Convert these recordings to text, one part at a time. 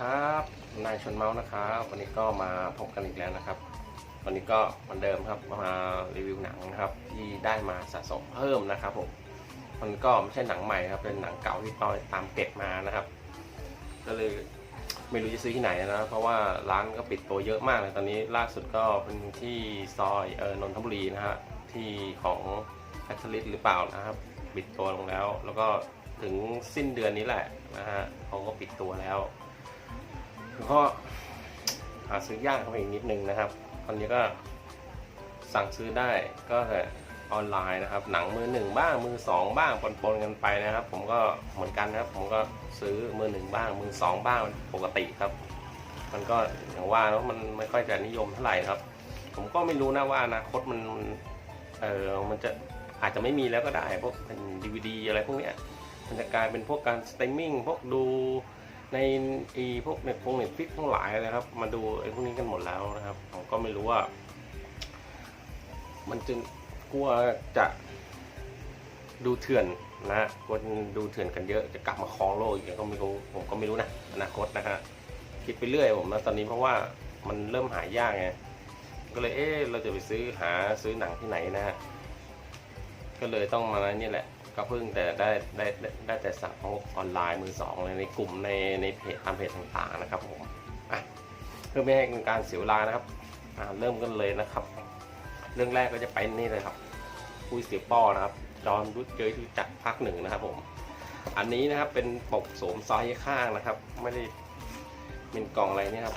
ครับนายชนเมาส์นะครับวันนี้ก็มาพบกันอีกแล้วนะครับ วันนี้ก็เหมือนเดิมครับมารีวิวหนังนะครับที่ได้มาสะสมเพิ่มนะครับผมมันก็ไม่ใช่หนังใหม่ครับเป็นหนังเก่าที่ต่อยตามเก็บมานะครับ ก็เลยไม่รู้จะซื้อที่ไหนนะเพราะว่าร้านก็ปิดตัวเยอะมากเลยตอนนี้ล่าสุดก็เป็นที่ซอยเออนนทบุรีนะฮะที่ของแคทเธอรีนหรือเปล่านะครับปิดตัวลงแล้ว แล้วก็ถึงสิ้นเดือนนี้แหละนะฮะเขาก็ปิดตัวแล้ว ก็หาซื้อยากเข้าไปอีกนิดนึงนะครับ ตอนนี้ก็สั่งซื้อได้ก็แต่ออนไลน์นะครับ หนังมือหนึ่งบ้างมือสองบ้างปนๆกันไปนะครับ ผมก็เหมือนกันนะครับ ผมก็ซื้อมือหนึ่งบ้าง มือสองบ้างปกติครับ มันก็อย่างว่าแล้วมันไม่ค่อยจะนิยมเท่าไหร่ครับ ผมก็ไม่รู้นะว่าอนาคตมันเออมันจะอาจจะไม่มีแล้วก็ได้พวกเป็นดีวดีอะไรพวกเนี้ยมันจะกลายเป็นพวกการสตรีมมิ่งพวกดู ในไอีพวกเน็ตฟงเน็ตฟิกทั้งหลายนะครับ มาดูไอ้พวกนี้กันหมดแล้วนะครับ ผมก็ไม่รู้ว่า มันจึงกลัวจะดูเถื่อนนะฮะกลัวดูเถื่อนกันเยอะจะกลับมาครองโลกอีกก็ไม่รู้ผมก็ไม่รู้นะอนาคตนะฮะคิดไปเรื่อยผมนะตอนนี้เพราะว่ามันเริ่มหายากไงก็เลยเอ๊ะเราจะไปซื้อหาซื้อหนังที่ไหนนะฮะก็เลยต้องมานี่แหละ ก็เพิ่งแต่ได้ได้ได้แต่สั่งพวกออนไลน์มือสองเลยในกลุ่มในในเพจตามเพจต่างๆนะครับผมอะเพื่อไม่ให้เป็นการเสียเวลานะครับอ่าเริ่มกันเลยนะครับ เรื่องแรกก็จะไปนี่เลยครับคุยเสียป้อนะครับจอมรุดเจยที่จักภาคหนึ่งนะครับผมอันนี้นะครับเป็นปกโสมซ้ายข้างนะครับ ไม่ได้เป็นกล่องอะไรเนี่ยครับ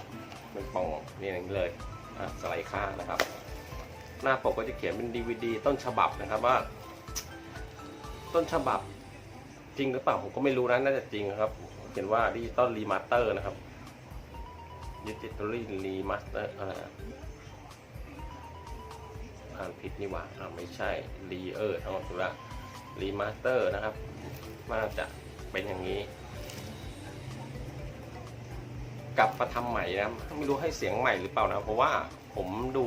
เป็นกล่องนี่อย่างนี้เลยอะสไลด์ข้างนะครับ หน้าปกก็จะเขียนเป็น DVD ต้นฉบับนะครับว่า ต้นฉบับจริงหรือเปล่าผมก็ไม่รู้นะน่าจะจริงครับ เขียนว่าดิจิตอลรีมาสเตอร์นะครับดิจิตอลรีมาสเตอร์อะไรอ่านผิดนี่หว่าอ่าไม่ใช่รีเออร์ทั้งหมดละรีมาสเตอร์นะครับน่าจะเป็นอย่างนี้ กลับมาทำใหม่นะไม่รู้ให้เสียงใหม่หรือเปล่านะเพราะว่า ผมดู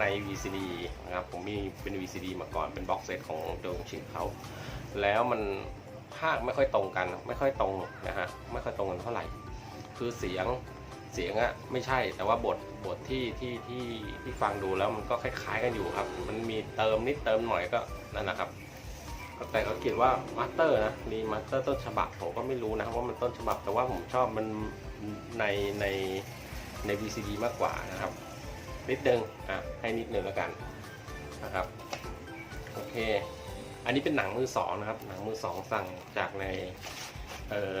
ใน VCD นะครับผมมีเป็น VCD มาก่อนเป็นบ็อกเซตของโดงชิงเขา แล้วมันภาคไม่ค่อยตรงกัน ไม่ค่อยตรงนะฮะไม่ค่อยตรงกันเท่าไหร่ คือเสียงเสียงอะไม่ใช่แต่ว่าบทบทที่ที่ที่ที่ฟังดูแล้วมันก็คล้ายๆกันอยู่ครับ มันมีเติมนิดเติมหน่อยก็นั่นแหละครับแต่ก็เขียนว่ามาสเตอร์นะรีมาสเตอร์ต้นฉบับผมก็ไม่รู้นะว่ามันต้นฉบับแต่ว่าผมชอบมันในในใน VCD มากกว่านะครับ นิดนึงอะให้นิดนึงแล้วกันนะครับโอเค อันนี้เป็นหนังมือสองนะครับ หนังมือสองสั่งจากในเออ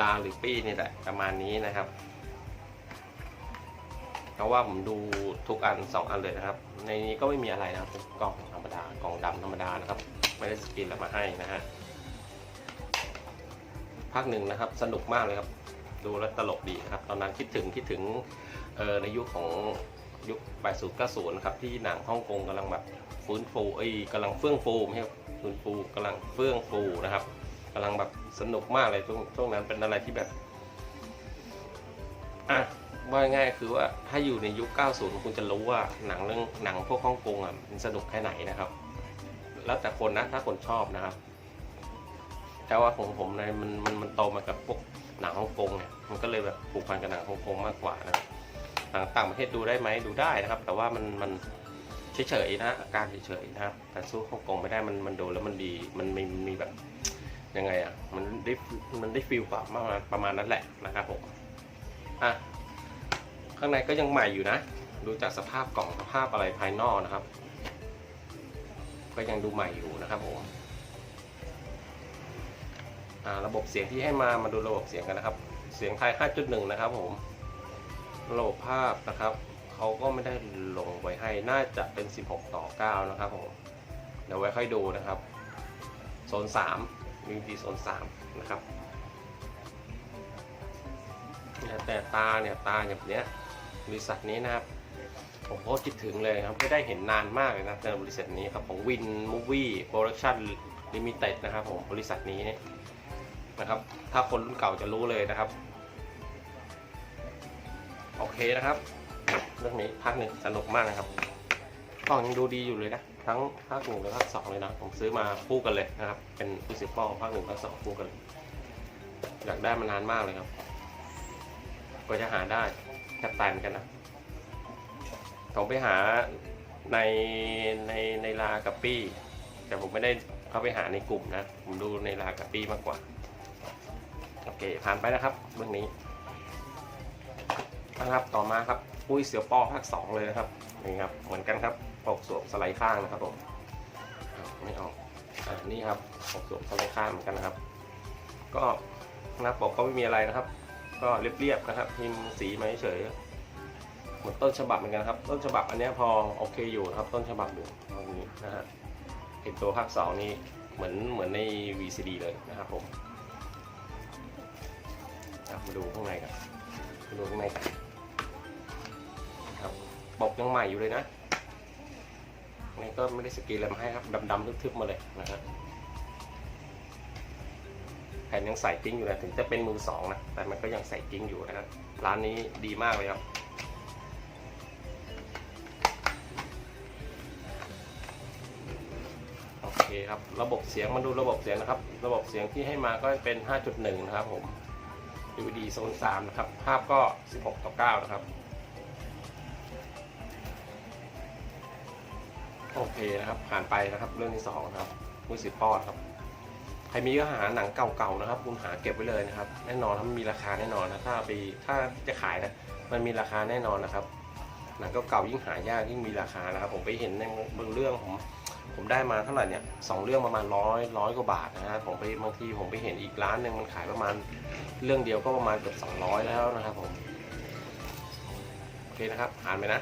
ลาหรือปี้นี่แหละประมาณนี้นะครับเพราะว่าผมดูทุกอันสองอันเลยนะครับ ในนี้ก็ไม่มีอะไรนะครับกล่องธรรมดากล่องดำธรรมดานะครับ ไม่ได้สกรีนอะไรมาให้นะฮะภาคหนึ่งนะครับ สนุกมากเลยครับ ดูแล้วตลกดีนะครับ ตอนนั้นคิดถึงคิดถึง เออในยุคของยุค80 90นะครับที่หนังฮ่องกงกำลังแบบฟื้นฟูเอ้ยกำลังเฟื่องฟูไม่ใช่ฟื้นฟูกำลังเฟื่องฟูนะครับกำลังแบบสนุกมากเลยช่วงช่วงนั้นเป็นอะไรที่แบบอะว่าง่ายคือว่าถ้าอยู่ในยุค 90 คุณจะรู้ว่าหนังเรื่องหนังพวกฮ่องกงอะมันสนุกแค่ไหนนะครับ แล้วแต่คนนะถ้าคนชอบนะครับ แต่ว่าของผมเนี่ยมันมันมันโตมากับพวกหนังฮ่องกงเนี่ยมันก็เลยแบบผูกพันกับหนังฮ่องกงมากกว่านะครับ ต่างประเทศดูได้ไหมดูได้นะครับ แต่ว่ามันมันเฉยๆนะอาการเฉยๆนะครับแต่สู้ฮ่องกงไม่ได้มันมันดูแล้วมันดีมันมีมีแบบยังไงอะมันได้มันได้ฟีลกว่ามาณประมาณนั้นแหละนะครับผมอะข้างในก็ยังใหม่อยู่นะ ดูจากสภาพกล่องสภาพอะไรภายนอกนะครับ ก็ยังดูใหม่อยู่นะครับผมอ่าระบบเสียงที่ให้มามาดูระบบเสียงกันนะครับ เสียงไทย 5.1 นะครับผม ระบบภาพนะครับเขาก็ไม่ได้ลงไว้ให้น่าจะเป็น 16 ต่อ 9 นะครับผมเดี๋ยวไว้ค่อยดูนะครับโซน3มีดีโซน3นะครับเนี่ยแต่ตาเนี่ยตาแบบเนี้ยบริษัทนี้นะครับ ผมก็คิดถึงเลยครับไม่ได้เห็นนานมากเลยนะในบริษัทนี้ครับของวินมูฟวี่โปรดักชั่นลิมิเต็ดนะครับผมบริษัทนี้เนี่ยนะครับ ถ้าคนรุ่นเก่าจะรู้เลยนะครับ อเคนะครับ เรื่องนี้ภาคหนึ่งสนุกมากนะครับกล่องยังดูดีอยู่เลยนะ ทั้งภาคหนึ่งและภาคสองเลยนะ ผมซื้อมาคู่กันเลยนะครับ เป็นผู้สิบป้องภาคหนึ่งภาคสองคู่กันเลยอยากได้มานานมากเลยครับกว่าจะหาได้แทบตายเหมือนกันนะผมไปหาในในในลากับปี้ แต่ผมไม่ได้เข้าไปหาในกลุ่มนะ ผมดูในลากับปี้มากกว่า โอเคผ่านไปนะครับเรื่องนี้ นะครับ ต่อมาครับปุ้ยเสือปอภาคสองเลยนะครับนี่ครับเหมือนกันครับปกสวมสไลด์ข้างนะครับผมไม่ออกอ่านี่ครับปกสวมสไลด์ข้างเหมือนกันนะครับ ก็หน้าปกก็ไม่มีอะไรนะครับ ก็เรียบๆนะครับพิมพ์สีมาเฉยเหมือนต้นฉบับเหมือนกันครับ ต้นฉบับอันนี้พอโอเคอยู่นะครับ ต้นฉบับอยู่ตรงนี้นะฮะเห็นตัวภาคสองนี่เหมือนเหมือนใน VCD เลยนะครับผมมาดูข้างในกันมาดูข้างในกัน บปกยังใหม่อยู่เลยนะนี่ก็ไม่ได้สกีอะไรมาให้ครับดำๆทึบๆมาเลยนะฮะแผ่นยังใส่กิ้งอยู่นะถึงจะเป็นมือสองนะ แต่มันก็ยังใส่กิ้งอยู่นะครับร้านนี้ดีมากเลยครับโอเคครับ ระบบเสียงมาดูระบบเสียงนะครับ ระบบเสียงที่ให้มาก็เป็น 5.1 นะครับผม DVD โซน3นะครับ ภาพก็ 16ต่อ9นะครับ โอเคนะครับผ่านไปนะครับ เรื่องที่2นะครับมือสิบปอดครับ ใครมีก็หาหนังเก่าๆนะครับ คุณหาเก็บไว้เลยนะครับ แน่นอนถ้ามันมีราคาแน่นอนนะถ้าไปถ้าจะขายนะมันมีราคาแน่นอนนะครับหนังเก่าๆยิ่งหายากยิ่งมีราคานะครับ ผมไปเห็นในบางเรื่องผมผมได้มาเท่าไหร่เนี่ยสองเรื่องประมาณร้อยร้อยกว่าบาทนะฮะผมไปบางทีผมไปเห็นอีกร้านหนึ่งมันขายประมาณเรื่องเดียวก็ประมาณเกือบสองร้อยแล้วนะครับผมโอเคนะครับอ่านไปนะ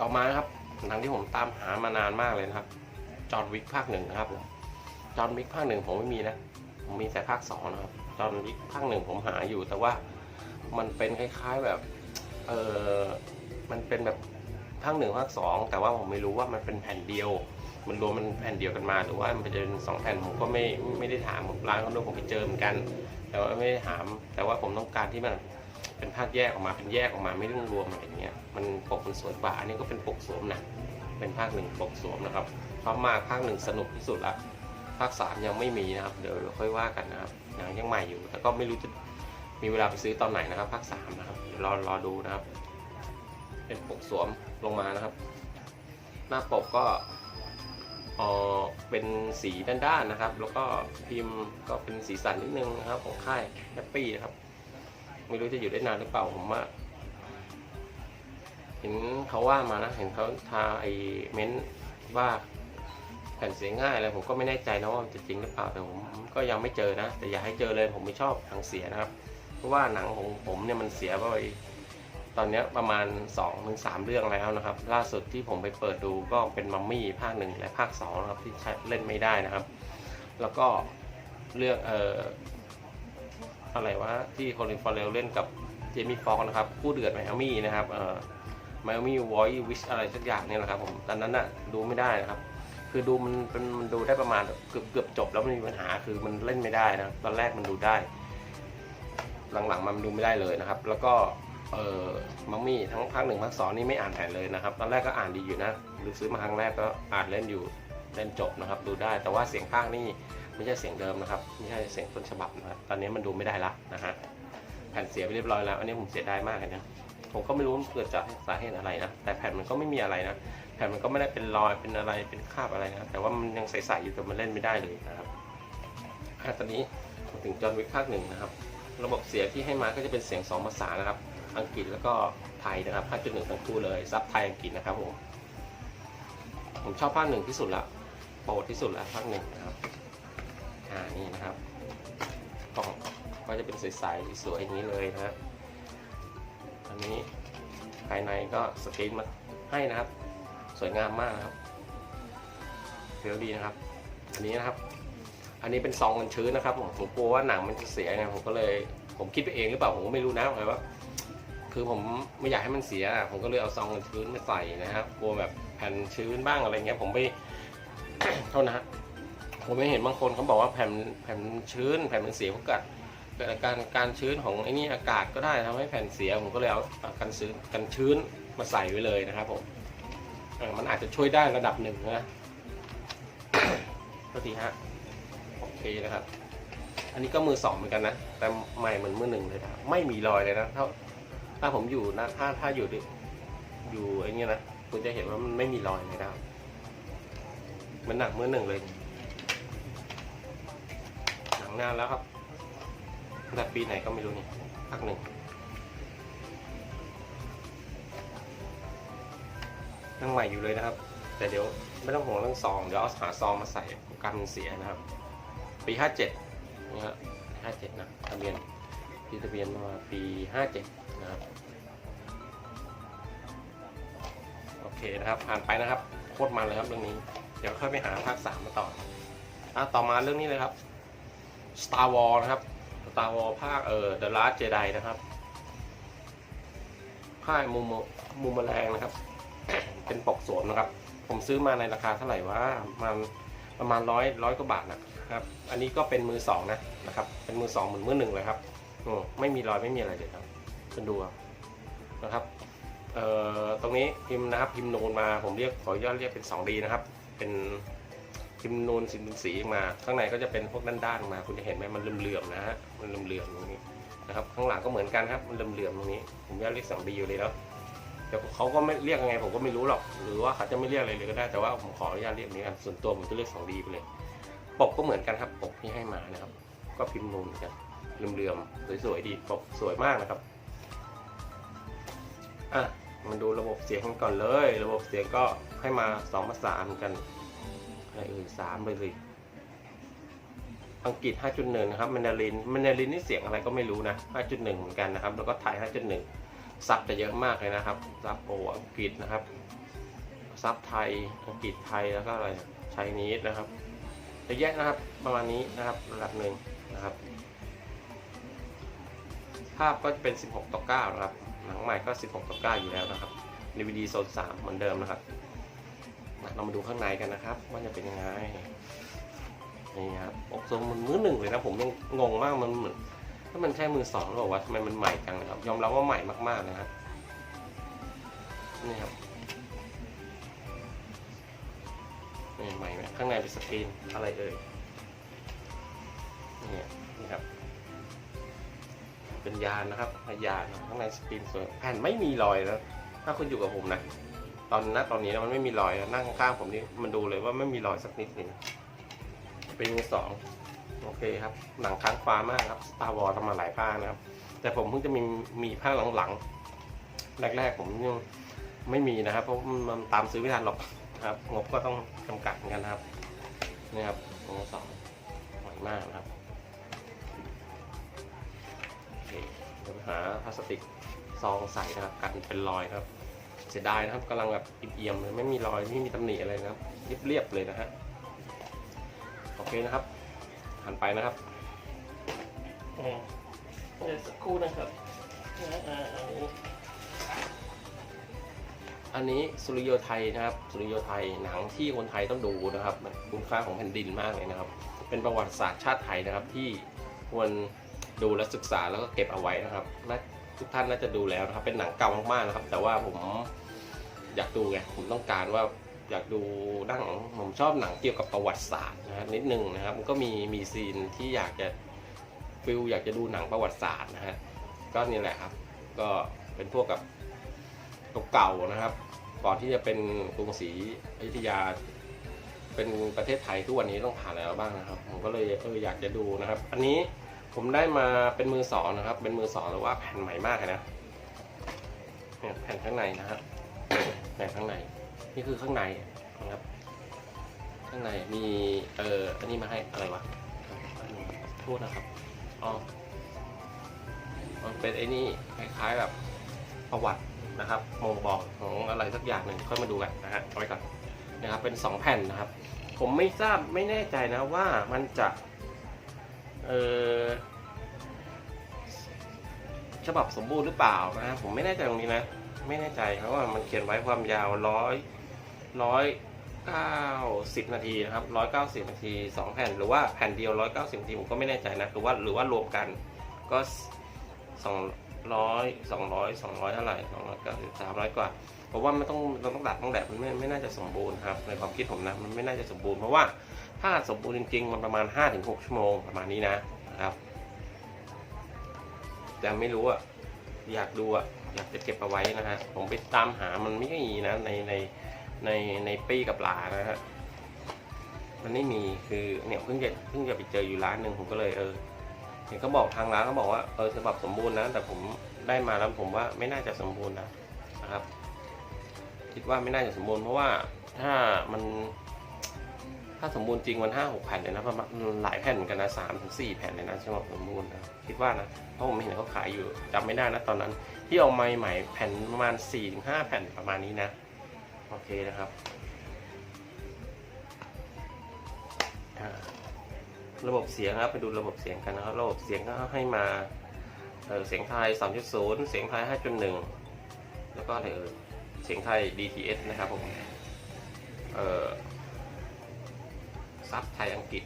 ต่อมานะครับหนังที่ผมตามหามานานมากเลยนะครับ จอห์นวิกภาคหนึ่งนะครับผมจอห์นวิกภาคหนึ่งผมไม่มีนะ ผมมีแต่ภาคสองนะครับ จอห์นวิกภาคหนึ่งผมหาอยู่ แต่ว่ามันเป็นคล้ายๆแบบเออมันเป็นแบบภาคหนึ่งภาคสองแต่ว่าผมไม่รู้ว่ามันเป็นแผ่นเดียว มันรวมมันแผ่นเดียวกันมา หรือว่ามันเป็นสองแผ่นผมก็ไม่ไม่ได้ถามร้านเขาด้วยผมไปเจอเหมือนกัน แต่ว่าไม่ได้ถาม แต่ว่าผมต้องการที่มัน เป็นภาคแยกออกมาเป็นแยกออกมาไม่ต้องรวมอะไรเงี้ยมันปกมันสวยกว่าอันนี้ก็เป็นปกสวมหนะเป็นภาคหนึ่งปกสวมนะครับชอบมากภาคหนึ่งสนุกที่สุดละภาคสามยังไม่มีนะครับเดี๋ยวค่อยว่ากันนะครับหนังยังใหม่อยู่แต่ก็ไม่รู้จะมีเวลาไปซื้อตอนไหนนะครับภาคสามนะครับเดี๋ยวรอรอดูนะครับ เป็นปกสวมลงมานะครับ หน้าปกก็เออเป็นสีด้านๆนะครับ แล้วก็พิมพ์ก็เป็นสีสันนิดนึงนะครับของค่ายแฮปปี้นะครับ ไม่รู้จะอยู่ได้นานหรือเปล่าผมว่า เห็นเขาว่ามานะ เห็นเขาทาไอเม้นต์ว่าแผ่นเสียงง่ายอะไรผมก็ไม่แน่ใจนะว่าจะจริงหรือเปล่าแต่ผมก็ยังไม่เจอนะ แต่อย่าให้เจอเลยผมไม่ชอบทางเสียนะครับ เพราะว่าหนังของผมเนี่ยมันเสียไปตอนนี้ประมาณ2อถึงสเรื่องแล้วนะครับ ล่าสุดที่ผมไปเปิดดูก็เป็นมัมมี่ภาคหนึ่งและภาคสองนะครับที่เล่นไม่ได้นะครับ แล้วก็เรื่องเอ่อ อะไรวะที่โคลินฟอร์เรลเล่นกับเจมี่ฟอกนะครับคู่เดือดไมอามี่นะครับเอ่อไมอามี่วอยวิชอะไรสักอย่างเนี่ยแหละครับผมตอนนั้นน่ะดูไม่ได้นะครับ คือดูมันเป็นมันดูได้ประมาณเกือบเกือบจบแล้วมันมีปัญหาคือมันเล่นไม่ได้นะตอนแรกมันดูได้ หลังๆมันดูไม่ได้เลยนะครับ แล้วก็เออมัมมี่ทั้งภาคหนึ่งภาคสองนี่ไม่อ่านแผนเลยนะครับ ตอนแรกก็อ่านดีอยู่นะ หรือซื้อมาครั้งแรกก็อ่านเล่นอยู่เล่นจบนะครับ ดูได้แต่ว่าเสียงภาคนี่ ไม่ใช่เสียงเดิมนะครับ ไม่ใช่เสียงต้นฉบับนะครับตอนนี้มันดูไม่ได้ละนะฮะแผ่นเสียไปเรียบร้อยแล้ว อันนี้ผมเสียดายมากเลยนะผมก็ไม่รู้มันเกิดจากสาเหตุอะไรนะแต่แผ่นมันก็ไม่มีอะไรนะแผ่นมันก็ไม่ได้เป็นรอยเป็นอะไรเป็นคราบอะไรนะแต่ว่ามันยังใสๆอยู่แต่มันเล่นไม่ได้เลยนะครับตอนนี้มถึงจอห์นวิกภาคหนึ่งนะครับ ระบบเสียงที่ให้มาก็จะเป็นเสียงสองภาษานะครับ อังกฤษแล้วก็ไทยนะครับภาคจุดหนึ่งทั้งคู่เลยซับไทยอังกฤษนะครับผมผมชอบภาคหนึ่งที่สุดละโปรดที่สุดละภาคหนึ่งนะครับ อ่านี่นะครับกล่องก็จะเป็นใสๆสวยๆอย่างนี้เลยนะฮะอันนี้ภายในก็สกรีนมาให้นะครับ สวยงามมากนะครับเฟีลดีนะครับ อันนี้นะครับ อันนี้เป็นซองกันชื้นนะครับผมผมกลัวว่าหนังมันจะเสียไงผมก็เลย ผมคิดไปเองหรือเปล่าผมก็ไม่รู้นะแต่ว่าคือผมไม่อยากให้มันเสีย ผมก็เลยเอาซองกันชื้นมาใส่นะครับกลัวแบบแผ่นชื้นบ้างอะไรเงี้ย ผมไปโทษนะฮะ ผมไม่เห็นบางคนเขาบอกว่าแผ่นแผ่นชื้น แผ่นมันเสียเพราะกัดเกิดอาการการชื้นของไอ้นี่อากาศก็ได้ทำให้แผ่นเสียผมก็เลยเอากันชื้นกันชื้นมาใส่ไว้เลยนะครับผมมันอาจจะช่วยได้ระดับหนึ่งนะก็ทีฮะโอเคนะครับ อันนี้ก็มือสองเหมือนกันนะ แต่ใหม่เหมือนมือหนึ่งเลยนะไม่มีรอยเลยนะถ้าถ้าผมอยู่นะถ้าถ้าอยู่ดิอยู่ไอ้เงี้ยนะคุณจะเห็นว่ามันไม่มีรอยเลยนะครับมันหนักมือหนึ่งเลย นานแล้วครับแต่ปีไหนก็ไม่รู้นี่พักหนึ่งยังใหม่อยู่เลยนะครับ แต่เดี๋ยวไม่ต้องห่วงเรื่องซอง เดี๋ยวเอาหาซองมาใส่กันมันเสียนะครับ ปีห้าเจ็ดนะฮะห้าเจ็ดนะทะเบียนที่ทะเบียนมาปีห้าเจ็ดนะครับโอเคนะครับ ผ่านไปนะครับโคตรมันเลยครับเรื่องนี้ เดี๋ยวค่อยไปหาภาคสามมาต่ออะต่อมาเรื่องนี้เลยครับ Star Wars นะครับ Star Wars ภาคเอ่อ The Last Jedi นะครับค่ายมุมมุมแมลงนะครับ เป็นปกสวมนะครับ ผมซื้อมาในราคาเท่าไหร่ว่ามันประมาณร้อยร้อยกว่าบาทนะครับ อันนี้ก็เป็นมือสองนะนะครับ เป็นมือสองเหมือนมือหนึ่งเลยครับโอืมไม่มีรอยไม่มีอะไรเลยครับคุณดูนะครับเอ่อตรงนี้พิมพ์นะครับพิมพ์นูนมาผมเรียกขออนุญาตเรียกเป็น 2D นะครับ เป็นิมพ์นูนสีสีมา ข้างในก็จะเป็นพวกด้านๆมา คุณจะเห็นไหมมันเหลื่อมๆนะฮะมันเหลื่อมๆตรงนี้นะครับข้างหลังก็เหมือนกันครับมันเหลื่อมๆตรงนี้ ผมอยากเรียก 2D อยู่เลยแล้วเดี๋ยวเขาก็ไม่เรียกยังไงผมก็ไม่รู้หรอก หรือว่าเขาจะไม่เรียกอะไรเลยก็ได้แต่ว่าผมขออนุญาตเรียกนี้กันส่วนตัวผมจะเรียก 2D ไปเลยปกก็เหมือนกันครับปกที่ให้มานะครับ ก็พิมพ์นูนกันเหลื่อมๆสวยๆดีปกสวยมากนะครับอะมาดูระบบเสียงกันก่อนเลย ระบบเสียงก็ให้มาสองภาษาเหมือนกัน อะไรเอ่ยสามเลยสิอังกฤษ 5.1 นะครับแมนดารินแมนดารินนี่เสียงอะไรก็ไม่รู้นะ 5.1 เหมือนกันนะครับ แล้วก็ไทย 5.1 ซับจะเยอะมากเลยนะครับ ซับโออังกฤษนะครับ ซับไทย อังกฤษไทย แล้วก็อะไรไชนีสนะครับเยอะแยะนะครับ ประมาณนี้นะครับ ระดับหนึ่งนะครับ ภาพก็จะเป็น 16 ต่อ 9 นะครับ หนังใหม่ก็ 16 ต่อ 9 อยู่แล้วนะครับ DVD โซน3เหมือนเดิมนะครับ เรามาดูข้างในกันนะครับว่าจะเป็นยังไงนี่ครับอกทรงมันมือหนึ่งเลยนะผมยังงงมากมันเหมือนถ้ามันใช่มือสองหรือเปล่าวะทำไมมันใหม่จังนะครับยอมรับว่าใหม่มากๆนะครับนี่ครับนี่ใหม่ไหมข้างในเป็นสกรีนอะไรเอ่ยนี่นี่ครับเป็นยานนะครับยานข้างในสกรีนสวยแผ่นไม่มีรอยแล้วถ้าคุณอยู่กับผมนะ อนนั้นตอนนี้มันไม่มีรอยนั่งข้างๆผมนี่มันดูเลยว่าไม่มีรอยสักนิดหนึงเป็นมือสองโอเคครับ หนังค้างฟ้ามากครับ Star Wars ทำมาหลายภานะครับ แต่ผมเพิ่งจะมีมีภาหลังๆแรกๆ ผมยังไม่มีนะครับ เพราะมันตามซื้อไม่ทันหรอกครับ งบก็ต้องจำกัดกันนะครับนี่ครับมือสองสวยมากนะครับโอเคเดี๋ยวไปหาพลาสติกซองใส่นะครับกันเป็นรอยครับ สียดายนะครับกำลังแบบเอี่ยมๆเลยไม่มีรอยไม่มีตำหนิอะไรนะครับ เรียบๆเลยนะฮะโอเคนะครับหันไปนะครับอืมเดี๋ยวสักครู่นะครับอ่าๆอันนี้อันนี้สุริโยไทยนะครับสุริโยไทยหนังที่คนไทยต้องดูนะครับมันคุณค่าของแผ่นดินมากเลยนะครับ เป็นประวัติศาสตร์ชาติไทยนะครับที่ควรดูและศึกษาแล้วก็เก็บเอาไว้นะครับน่าทุกท่านน่าจะดูแล้วนะครับเป็นหนังเก่ามากๆนะครับ แต่ว่าผม อยากดูไงผมต้องการว่าอยากดูหนังผมชอบหนังเกี่ยวกับประวัติศาสตร์นะครับนิดนึงนะครับมันก็มีมีซีนที่อยากจะฟิลอยากจะดูหนังประวัติศาสตร์นะฮะก็นี่แหละครับ ก็เป็นพวกกับเก่าๆนะครับ ก่อนที่จะเป็นกรุงศรีอยุธยา เป็นประเทศไทยทุกวันนี้ต้องผ่านอะไรมาบ้างนะครับ ผมก็เลยเอออยากจะดูนะครับ อันนี้ผมได้มาเป็นมือสองนะครับ เป็นมือสองหรือว่าแผ่นใหม่มากเลยนะเนี่ยแผ่นข้างในนะครับ แผ่นข้างในนี่คือข้างในนะครับ ข้างในมีเอ่ออันนี้มาให้อะไรวะอันนี้โทษนะครับอ๋อมันเป็นไอ้นี่คล้ายๆแบบประวัตินะครับมงบอกของอะไรสักอย่างหนึ่งค่อยมาดูกันนะฮะเอาไว้ก่อนนะครับ เป็นสองแผ่นนะครับ ผมไม่ทราบไม่แน่ใจนะว่ามันจะเออฉบับสมบูรณ์หรือเปล่านะผมไม่แน่ใจตรงนี้นะ ไม่แน่ใจเพราะว่ามันเขียนไว้ความยาวร้อยร้อยเก้าสิบนาทีนะครับร้อยเก้าสิบนาทีสองแผ่นหรือว่าแผ่นเดียวร้อยเก้าสิบนาทีผมก็ไม่แน่ใจนะหรือว่าหรือว่ารวมกันก็สองร้อยสองร้อยสองร้อยเท่าไหร่สองร้อยเก้าสิบสามร้อยกว่าเพราะว่ามันต้องเราต้องดัดต้องแดดมันไม่ไม่น่าจะสมบูรณ์ครับในความคิดผมนะมันไม่น่าจะสมบูรณ์เพราะว่าถ้าสมบูรณ์จริงๆมันประมาณ5-6ชั่วโมงประมาณนี้นะนะครับ แต่ไม่รู้อะอยากดูอะ อยากจะเก็บเอาไว้นะฮะผมไปตามหามันไม่มีนะในในในในปี้กับหลานะฮะมันไม่มีคือเนี่ยเพิ่งจะเพิ่งจะไปเจออยู่ร้านหนึ่งผมก็เลยเออเห็นเขาบอกทางร้านเขาบอกว่าเออฉบับสมบูรณ์นะ แต่ผมได้มาแล้วผมว่าไม่น่าจะสมบูรณ์นะนะครับ คิดว่าไม่น่าจะสมบูรณ์เพราะว่าถ้ามัน ถ้าสมบูรณ์จริงมันห้าหกแผ่นเลยนะประมาณหลายแผ่นเหมือนกันนะสามถึงสี่แผ่นเลยนะฉบับสมบูรณ์นะคิดว่านะเพราะผมเห็นเขาขายอยู่จำไม่ได้นะตอนนั้น ที่เอามาใหม่แผ่นประมาณ 4-5ถึงห้าแผ่นประมาณนี้นะ โอเคนะครับระบบเสียงครับไปดูระบบเสียงกันนะครับระบบเสียงก็ให้มาเเสียงไทย 3.0 เสียงไทย 5.1 แล้วก็อะไรเอ่ยเสียงไทย DTS นะครับผมเอ่อซับไทยอังกฤษ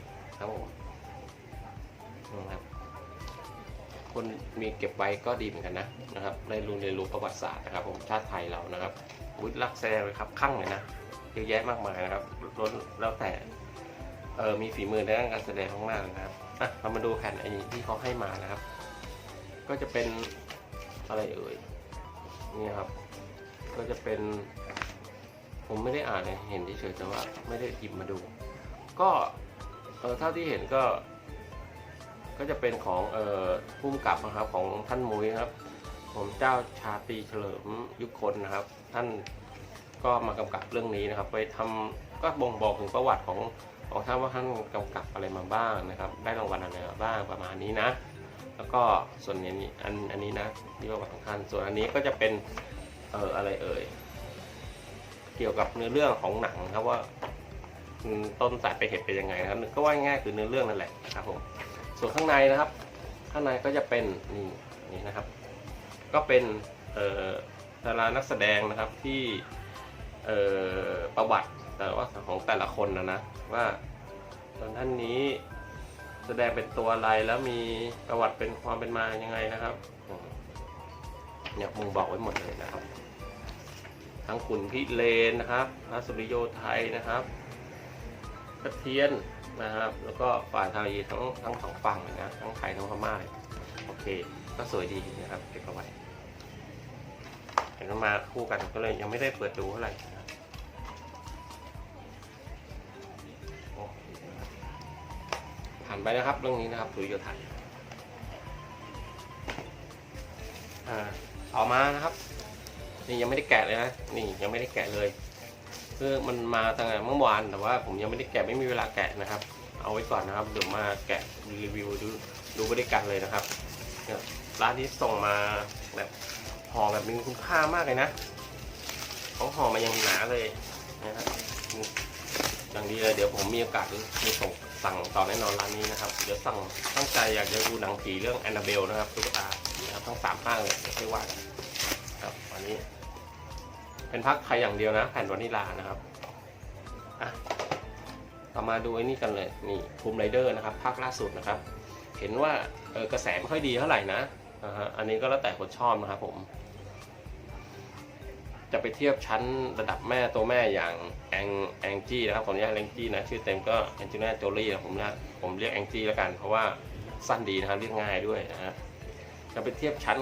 คนมีเก็บไว้ก็ดีเหมือนกันนะนะครับได้รู้เรียนรู้ประวัติศาสตร์นะครับ ผมชาติไทยเรานะครับวุฒิรักแสดงเลยครับข้างเลยนะเยอะแยะมากมายนะครับล้นแล้วแต่เออมีฝีมือในด้านการแสดงมากๆนะครับอะเรามาดูแผ่นไอ้ที่เขาให้มานะครับ ก็จะเป็นอะไรเอ่ยนี่ครับ ก็จะเป็น ผมไม่ได้อ่านเลยเห็นเฉยๆแต่ว่าไม่ได้หยิบมาดู ก็เออเท่าที่เห็นก็ ก็จะเป็นของเอ่อผู้กำกับนะครับของท่านมุ้ยครับ ผมเจ้าชาตรีเฉลิมยุคคนนะครับ ท่านก็มากำกับเรื่องนี้นะครับ ไปทำก็บ่งบอกถึงประวัติของของท่านว่าท่านกำกับอะไรมาบ้างนะครับ ได้รางวัลอะไรมาบ้างประมาณนี้นะ แล้วก็ส่วนนี้อันอันนี้นะที่ประวัติของท่านส่วนอันนี้ก็จะเป็นเอ่ออะไรเอ่ย เกี่ยวกับเนื้อเรื่องของหนังครับว่าอืมต้นสายไปเหตุเป็นยังไงนะครับก็ว่าง่ายๆคือเนื้อเรื่องนั่นแหละนะครับผม ส่วนข้างในนะครับ ข้างในก็จะเป็นนี่นี่นะครับ ก็เป็นดารานักแสดงนะครับที่ประวัติแต่ว่าของแต่ละคนนะนะว่าตอนท่านนี้แสดงเป็นตัวอะไรแล้วมีประวัติเป็นความเป็นมายังไงนะครับเนี่ยมึงบอกไว้หมดเลยนะครับ ทั้งขุนพิเรนนะครับพระสุริโยไทยนะครับกระเทียน นะครับ แล้วก็ฝ่ายไทยทั้งทั้งสองฝั่งเลยนะ ทั้งไทยทั้งพม่าเลยโอเค ก็สวยดีนะครับเก็บเอาไว้เห็นว่ามาคู่กันก็เลยยังไม่ได้เปิดดูเท่าไหร่นะผ่านไปนะครับเรื่องนี้นะครับสุริโยไทยอ่าต่อมานะครับ นี่ยังไม่ได้แกะเลยนะ นี่ยังไม่ได้แกะเลย คือมันมาตั้งแต่เมื่อวานแต่ว่าผมยังไม่ได้แกะไม่มีเวลาแกะนะครับ เอาไว้ก่อนนะครับเดี๋ยวมาแกะรีวิวดูดูบริการเลยนะครับร้านที่ส่งมาแบบห่อแบบมีคุณค่ามากเลยนะเขาห่อมาอย่างหนาเลยนะครับอย่างดีเลยเดี๋ยวผมมีโอกาสมีส่งสั่งต่อแน่นอนร้านนี้นะครับ เดี๋ยวสั่งตั้งใจอยากจะดูหนังผีเรื่องแอนนาเบลนะครับตุ๊กตาครับทั้งสามภาคเลยเดี๋ยวค่ว่ากันครับวันนี้ เป็นพักไทยอย่างเดียวนะ แผ่นวานิลานะครับอะต่อมาดูไอ้นี่กันเลยนี่ภูมิไรเดอร์นะครับภาคล่าสุดนะครับ เห็นว่าเออกระแสไม่ค่อยดีเท่าไหร่นะนะฮะอันนี้ก็แล้วแต่คนชอบนะครับผม จะไปเทียบชั้นระดับแม่ตัวแม่อย่างแองแองจี้นะครับขออนุญาตแองจี้นะชื่อเต็มก็แองจิน่าโจลี่นะผมนะผมเรียกแองจี้แล้วกัน เพราะว่าสั้นดีนะครับเรียกง่ายด้วยนะฮะจะไปเทียบชั้น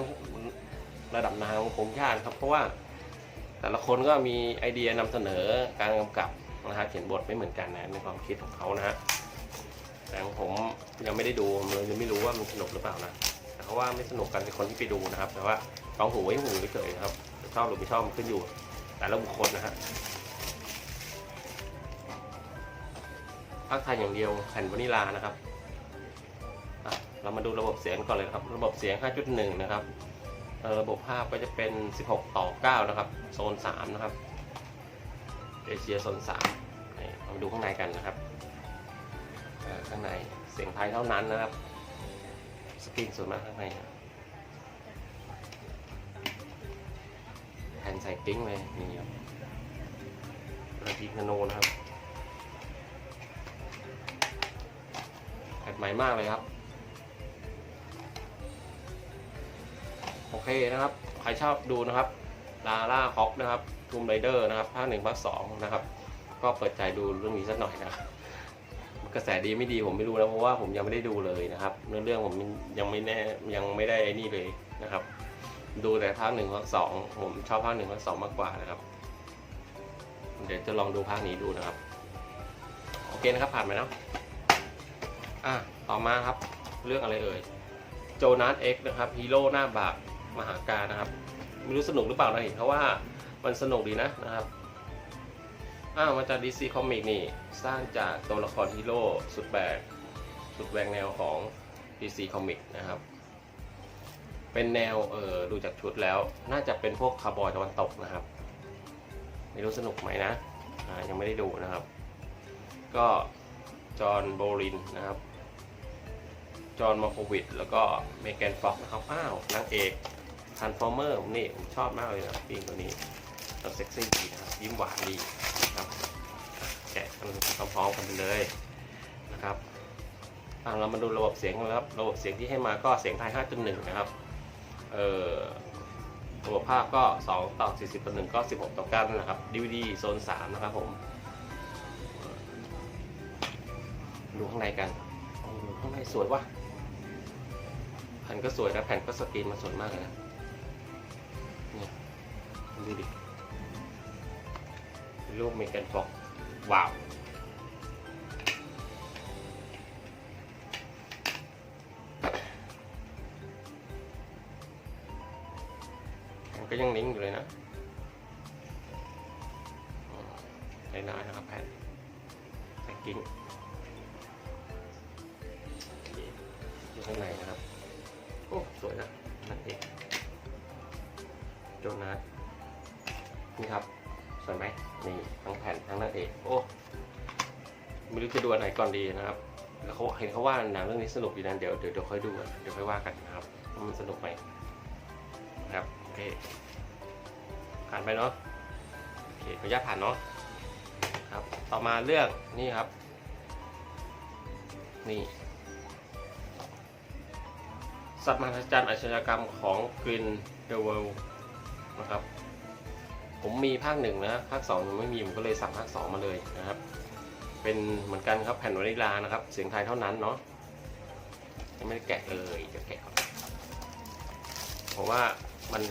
ระดับนางคงยากครับเพราะว่า แต่ละคนก็มีไอเดียนำเสนอการกำกับนะฮะเขียนบทไม่เหมือนกันนะในความคิดของเขานะฮะแต่ของผมยังไม่ได้ดูเลยยังไม่รู้ว่ามันสนุกหรือเปล่านะแต่เขาว่าไม่สนุกกันในคนที่ไปดูนะครับ แต่ว่าลองหูไว้หูเฉยๆนะครับชอบหรือไม่ชอบมันขึ้นอยู่ แต่ละบุคคลนะฮะภาคไทยอย่างเดียวแผ่นวานิลานะครับอะเรามาดูระบบเสียงก่อนเลยนะครับ ระบบเสียง 5.1 นะครับ ระบบภาพก็จะเป็น 16 ต่อ 9 นะครับ โซน 3 นะครับ เอเชียโซน3นี่เรามาดูข้างในกันนะครับ ข้างในเสียงไทยเท่านั้นนะครับ สกรีนส่วนมากข้างในแผ่นใส่ปิ้งเลยนี่ครับระดีนาโนนะครับแผ่นใหม่มากเลยครับ โอเคนะครับ ใครชอบดูนะครับลาล่าฮอกนะครับทูมไรเดอร์นะครับภาคหนึ่งภาคสองนะครับ ก็เปิดใจดูเรื่องนี้สักหน่อยนะครับกระแสดีไม่ดีผมไม่รู้นะเพราะว่าผมยังไม่ได้ดูเลยนะครับเนื้อเรื่องผมยังไม่แน่ยังไม่ได้ไอ้นี่เลยนะครับ ดูแต่ภาคหนึ่งภาคสองผมชอบภาคหนึ่งภาคสองมากกว่านะครับ เดี๋ยวจะลองดูภาคนี้ดูนะครับ โอเคนะครับผ่านไปเนาะอะต่อมาครับเรื่องอะไรเอ่ยโจนัสเอ็กนะครับฮีโร่หน้าบาก มหาการนะครับไม่รู้สนุกหรือเปล่านะเห็นเขาว่ามันสนุกดีนะนะครับอ้าวมาจาก DC Comic นี่ สร้างจากตัวละครฮีโร่สุดแบกสุดแหวกแนวของ DC Comic นะครับ เป็นแนวเออดูจากชุดแล้ว น่าจะเป็นพวกคาร์บอยตะวันตกนะครับ ไม่รู้สนุกไหมนะยังไม่ได้ดูนะครับ ก็จอห์นโบลินนะครับ จอห์นมาโควิด แล้วก็เมแกนฟ็อกนะครับ อ้าวนางเอกทันฟอร์เมอร์นี่ผมชอบมากเลยนะผู้หญิงตัวนี้เราเซ็กซี่ดีนะครับ ยิ้มหวานดีนะครับแกะกันพร้อมๆกันไปเลยนะครับอะเรามาดูระบบเสียงกันแล้วครับ ระบบเสียงที่ให้มาก็เสียงไทย 5.1 นะครับ เอ่อระบบภาพก็ 2 ต่อ 40ต่อ1ก็ 16 ต่อ9นั่นะครับ DVD โซน 3 นะครับผม ดูข้างในกันโอ้ข้างในสวยว่ะ ผ่นก็สวยนะแผ่นก็สกรีนมาสวยมากเลยนะเนี่ยดูดิรูปเมกันฟอกว้าวมันก็ยังนิ่งอยู่เลยนะใช้ได้นะครับแผ่นแพ็กกิ้งอยู่ข้างในนะครับ วยนะนั่นเองโจนัสนี่ครับสวยไหมนี่ทั้งแผ่นทั้งนั่นเองโอ้ไม่รู้จะดูอันไหนก่อนดีนะครับแล้วเขาเห็นเขาว่าหนังเรื่องนี้สนุกดีนะเดี๋ยวเดี๋ยวเดี๋ยวค่อยดูเดี๋ยวค่อยว่ากันนะครับว่ามันสนุกไหมนะครับโอเคผ่านไปเนาะโอเคขออนุญาตผ่านเนาะครับ ต่อมาเรื่องนี่ครับ นี่ สัตว์มหัศจรรย์อาชญากรรมของกรีนเดเวลนะครับ ผมมีภาคหนึ่งนะภาคสองยังไม่มีผมก็เลยสั่งภาคสองมาเลยนะครับ เป็นเหมือนกันครับแผ่นวานิลานะครับ เสียงไทยเท่านั้นเนาะยังไม่ได้แกะเลยจะแกะก่อนเพราะว่ามัน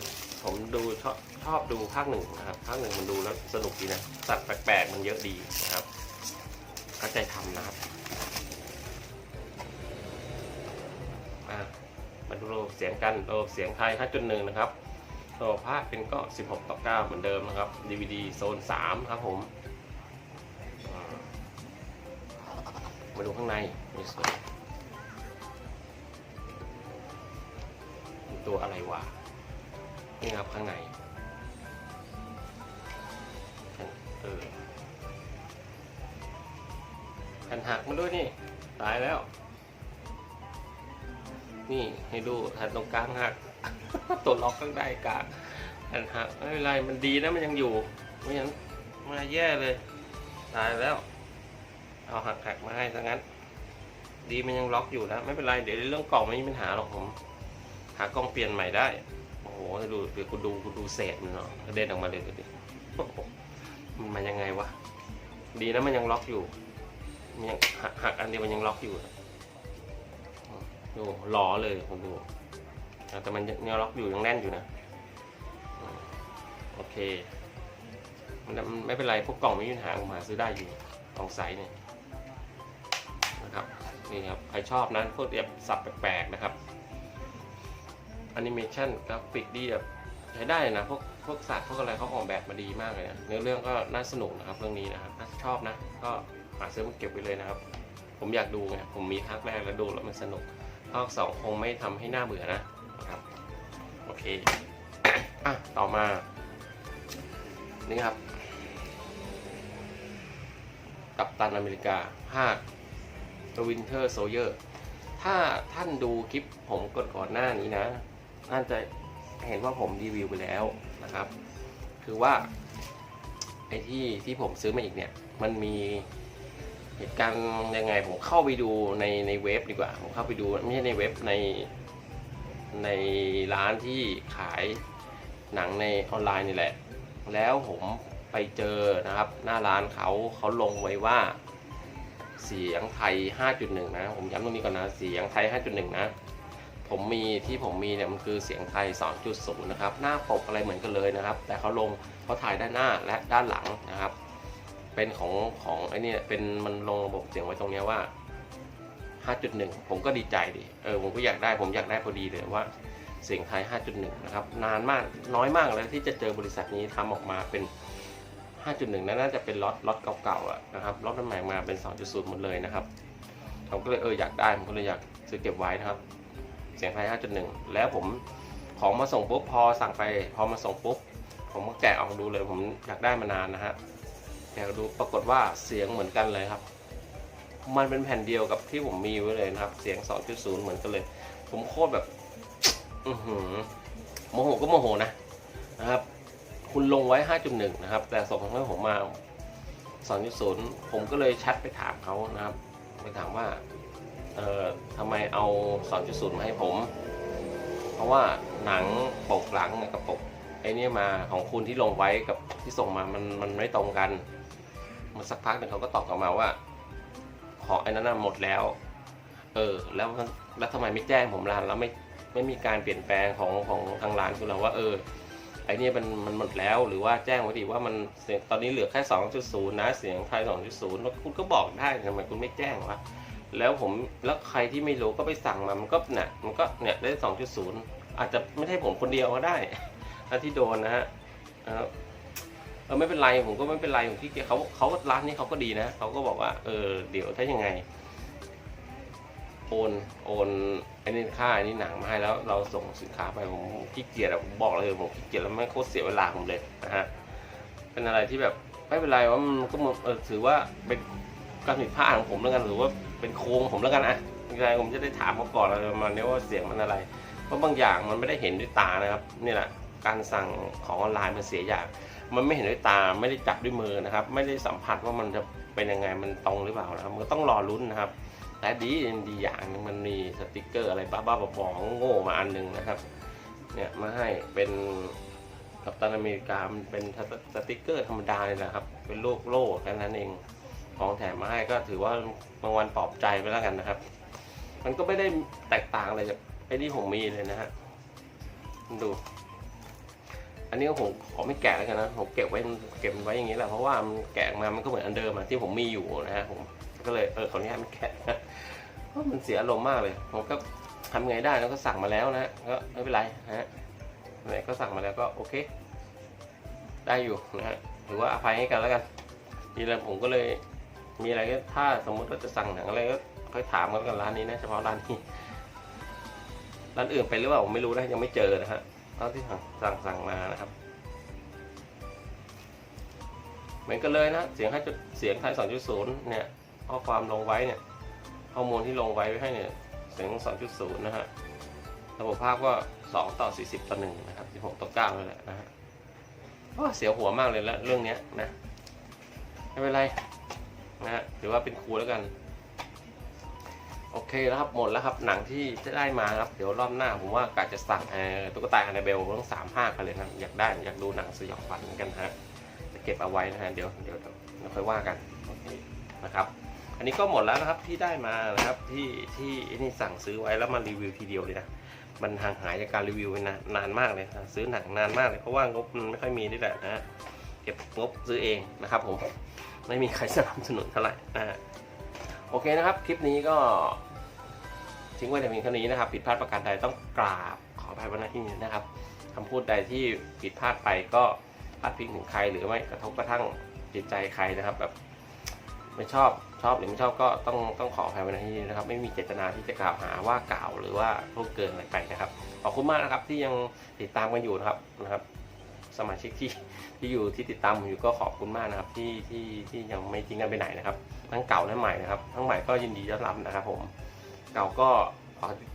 ผมดูชอบชอบดูภาคหนึ่งนะครับภาคหนึ่งมันดูแล้วสนุกดีนะสัตว์แปลกๆมันเยอะดีนะครับเข้าใจทำนะครับ ระบบเสียงกันระบบเสียงไทย5.1นะครับระบบภาพเป็นก็ 16 ต่อ 9 เหมือนเดิมนะครับ DVD โซน 3 ครับผมมาดูข้างในมีส่วนตัวอะไรวะนี่ครับข้างในเออแผ่นหักมาด้วยนี่ ตายแล้ว นี่ให้ดูแผ่นตรงกลางหัก ตัวล็อกข้างใต้กลางแผ่นหักไม่เป็นไรมันดีนะมันยังอยู่ไม่งั้นมาแย่เลย ตายแล้ว เอาหักหักมาให้ซะงั้น ดีมันยังล็อกอยู่นะไม่เป็นไรเดี๋ยวเรื่องกล่องไม่มีปัญหาหรอกผม หากล่องเปลี่ยนใหม่ได้โอ้โหดูเดี๋ยวกูดูกูดูเศษมันเนาะกระเด็นออกมาเลยดูดิมันมายังไงวะดีนะมันยังล็อกอยู่มันยังหักหักอันเดียวมันยังล็อกอยู่นะ ดูล้อเลยผมดูแต่มันยังล็อกอยู่ยังแน่นอยู่นะโอเคมันมันไม่เป็นไรพวกกล่องไม่มีปัญหาผมหาซื้อได้อยู่กล่องใสเนี่ยนะครับนี่ครับใครชอบนะพวกแบบสับแปลกๆนะครับแอนิเมชันกราฟิกดีแบบใช้ได้นะพวกพวกสัตว์พวกอะไรเขาออกแบบมาดีมากเลยนะเนื้อเรื่องก็น่าสนุกนะครับเรื่องนี้นะครับถ้าชอบนะก็หาซื้อมาเก็บไว้เลยนะครับ ผมอยากดูไงผมมีภาคแรกแล้วดูแล้วมันสนุก ภาคสองคงไม่ทำให้หน้าเบื่อนะนะครับโอเคอะต่อมานี่ครับ กัปตันอเมริกาภาค The Winter Soldier ถ้าท่านดูคลิปผมก่อนๆหน้านี้นะ ท่านจะเห็นว่าผมรีวิวไปแล้วนะครับ คือว่าไอ้ที่ที่ผมซื้อมาอีกเนี่ย มันมี เหตุการณ์ยังไงผมเข้าไปดูในในเว็บดีกว่า ผมเข้าไปดูไม่ใช่ในเว็บในในร้านที่ขายหนังในออนไลน์นี่แหละ แล้วผมไปเจอนะครับ หน้าร้านเขาเขาลงไว้ว่าเสียงไทย 5.1 นะ ผมย้ำตรงนี้ก่อนนะ เสียงไทย 5.1 นะ ผมมีที่ผมมีเนี่ยมันคือเสียงไทย 2.0 นะครับ หน้าปกอะไรเหมือนกันเลยนะครับ แต่เขาลงเขาถ่ายด้านหน้าและด้านหลังนะครับ เป็นของของไอ้นี่เป็นมันลงระบบเสียงไว้ตรงเนี้ยว่า 5.1 ผมก็ดีใจดิเออผมก็อยากได้ผมอยากได้พอดีเลยว่าเสียงไทย 5.1 นะครับ นานมากน้อยมากเลยที่จะเจอบริษัทนี้ทำออกมาเป็น 5.1นั่นน่าจะเป็นล็อตล็อตเก่าๆอะนะครับล็อตใหม่มาเป็น 2.0 หมดเลยนะครับผมก็เลยเอออยากได้ผมก็เลยอยากซื้อเก็บไว้นะครับ เสียงไทย 5.1 แล้วผมของมาส่งปุ๊บพอสั่งไป พอมาส่งปุ๊บผมก็แกะออกดูเลยผมอยากได้มานานนะฮะ แกดูปรากฏว่าเสียงเหมือนกันเลยครับ มันเป็นแผ่นเดียวกับที่ผมมีไว้เลยนะครับ เสียง 2.0 เหมือนกันเลย ผมโคตรแบบอือหือโมโหก็โมโหนะนะครับ คุณลงไว้ 5.1 นะครับ แต่ส่งให้ผมมา 2.0 ผมก็เลยชัดไปถามเขานะครับ ไปถามว่าเอ่อทำไมเอา 2.0 มาให้ผม เพราะว่าหนังปกหลังกับปกไอ้นี่มาของคุณที่ลงไว้กับที่ส่งมามันมันไม่ตรงกัน มันสักพักหนึ่งเขาก็ตอบกลับมาว่า ของไอ้นั้นหมดแล้ว เออ แล้วแล้วทำไมไม่แจ้งผมล่ะแล้วไม่ไม่มีการเปลี่ยนแปลงของของทางร้านคุณเราว่า เออไอ้เนี่ยมันมันหมดแล้วหรือว่าแจ้งไว้ดีว่ามันเสียงตอนนี้เหลือแค่ 2.0 นะเสียงไทย2.0แล้วคุณก็บอกได้ทำไมคุณไม่แจ้งวะแล้วผมแล้วใครที่ไม่รู้ก็ไปสั่งมามันก็เนี่ยมันก็เนี่ยได้ 2.0 อาจจะไม่ใช่ผมคนเดียวก็ได้ที่โดนนะฮะ เออไม่เป็นไรผมก็ไม่เป็นไรผมที่เกียจเขาเขาร้านนี้เขาก็ดีนะเขาก็บอกว่าเออเดี๋ยวถ้ายังไง โอนโอนไอ้นี่ค่าไอ้นี่หนังมาให้แล้วเราส่งสินค้าไปผมขี้เกียจอะผมบอกเลยผมขี้เกียจแล้วไม่โคตรเสียเวลาผมเลยนะฮะเป็นอะไรที่แบบไม่เป็นไรว่ามันก็เออถือว่าเป็นการผิดพลาดของผมแล้วกันหรือว่าเป็นโค้งผมแล้วกันอะยังไงผมจะได้ถามเขาก่อนอะไรประมาณนี้ว่าเสียงมันอะไร เพราะบางอย่างมันไม่ได้เห็นด้วยตานะครับนี่แหละ การสั่งของออนไลน์มันเสียอย่าง มันไม่เห็นด้วยตาไม่ได้จับด้วยมือนะครับ ไม่ได้สัมผัสว่ามันจะเป็นยังไงมันตรงหรือเปล่านะครับมันก็ต้องรอลุ้นนะครับ แต่ดีดีอย่างนึงมันมีสติกเกอร์อะไรบ้าๆบอๆโง่มาอันหนึงนะครับเนี่ยมาให้เป็นกัปตันอเมริกามันเป็นสติกเกอร์ธรรมดาเลยนะครับ เป็นโลกโล่แค่นั้นเองของแถมมาให้ก็ถือว่าบางวันปลอบใจไปแล้วกันนะครับ มันก็ไม่ได้แตกต่างอะไรจากไอ้ที่ผมมีเลยนะฮะดู อันนี้ผมขอไม่แกะแล้วกันนะผมเก็บไว้เก็บไว้อย่างนี้แหละเพราะว่ามันแกะมามันก็เหมือนอันเดิมอะที่ผมมีอยู่นะฮะผมก็เลยเออขออนุญาตไม่แกะนะเพราะมันเสียอารมณ์มากเลย ผมก็ทำไงได้แล้วก็สั่งมาแล้วนะก็ไม่เป็นไรนะฮะไหนก็สั่งมาแล้วก็โอเค ได้อยู่นะฮะถือว่าอภัยให้กันแล้วกันทีแรกผมก็เลยมีอะไรก็ถ้าสมมติว่าจะสั่งหนังอะไรก็ค่อยถามกันกันร้านนี้นะเฉพาะร้านนี้ร้านอื่นไปหรือเปล่าผมไม่รู้นะยังไม่เจอนะฮะ เท่าที่สั่งสั่งมานะครับ เหมือนกันเลยนะ เสียงให้จุดเสียงไทย2.0 เนี่ยข้อความลงไว้เนี่ยข้อมูลที่ลงไว้ไว้ให้เนี่ยเสียง 2.0 นะฮะระบบภาพก็ 2 ต่อ 40 ต่อ 1 นะครับ 16 ต่อ9เลยแหละนะฮะก็เสียวหัวมากเลยแล้วเรื่องนี้นะ ไม่เป็นไรนะฮะถือว่าเป็นครูแล้วกัน โอเคแล้วครับหมดแล้วครับหนังที่จะได้มาครับเดี๋ยวรอบหน้าผมว่ากะจะสั่งตุ๊กตาอันาเบลทั้งสามภากันเลยนะอยากได้อยากดูหนังสยองขวัญกันฮะจะเก็บเอาไว้นะฮะเดี๋ยวเดี๋ยวเดี๋ยวค่อยว่ากันโอเคนะครับอันนี้ก็หมดแล้วนะครับที่ได้มานะครับที่ที่นี่สั่งซื้อไว้แล้วมารีวิวทีเดียวเลยนะมันห่างหายจากการรีวิวไปนานานมากเลยนะซื้อหนังนานมากเลยเพราะว่างบมันไม่ค่อยมีนี่แหละนะฮะเก็บงบซื้อเองนะครับผมไม่มีใครสนับสนุนเท่าไหร่นะฮะโอเคนะครับ คลิปนี้ก็ ทิ้งไว้แต่เพียงเท่านี้นะครับ ผิดพลาดประการใดต้องกราบขออภัยไว้ณที่นี้นะครับคำพูดใดที่ผิดพลาดไปก็พลาดพิงถึงใครหรือไม่กระทบกระทั่งจิตใจใครนะครับ แบบไม่ชอบชอบหรือไม่ชอบก็ต้องต้องขออภัยไว้ณที่นี้นะครับ ไม่มีเจตนาที่จะกล่าวหาว่ากล่าวหรือว่าพูดเกินอะไรไปนะครับ ขอบคุณมากนะครับที่ยังติดตามกันอยู่นะครับนะครับ สมาชิกที่ที่อยู่ที่ติดตามผมอยู่ก็ขอบคุณมากนะครับ ที่ที่ที่ยังไม่ทิ้งกันไปไหนนะครับ ทั้งเก่าและใหม่นะครับ ทั้งใหม่ก็ยินดีต้อนรับนะครับผม เราก็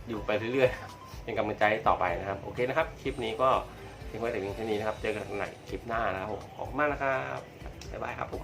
อยู่ไปเรื่อยๆ เป็นกำลังใจต่อไปนะครับ โอเคนะครับ คลิปนี้ก็ทิ้งไว้แต่เพียงเท่านี้นะครับ เจอกันใหม่คลิปหน้านะครับผมขอบคุณมากนะครับ บ๊ายบายครับผม